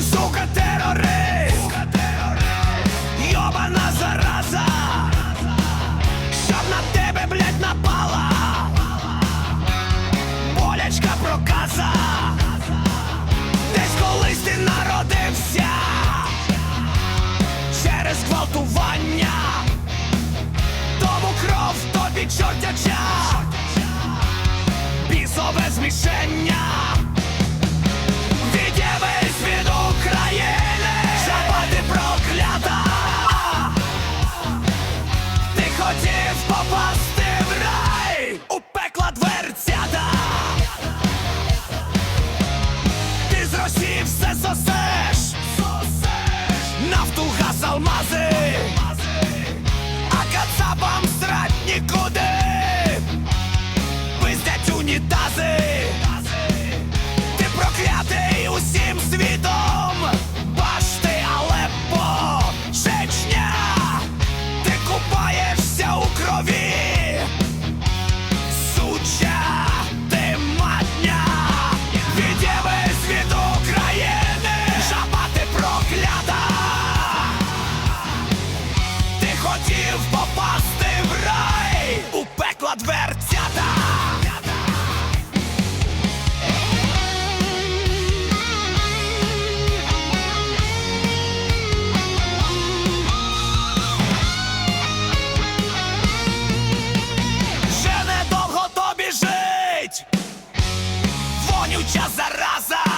Він сука терорист, йобана зараза, щоб на тебе, блядь, напала. Болячка проказа, десь колись ти народився! Через гвалтування, тому кров тобі чортяча, бісове змішення. А срать нікуди, вонюча зараза,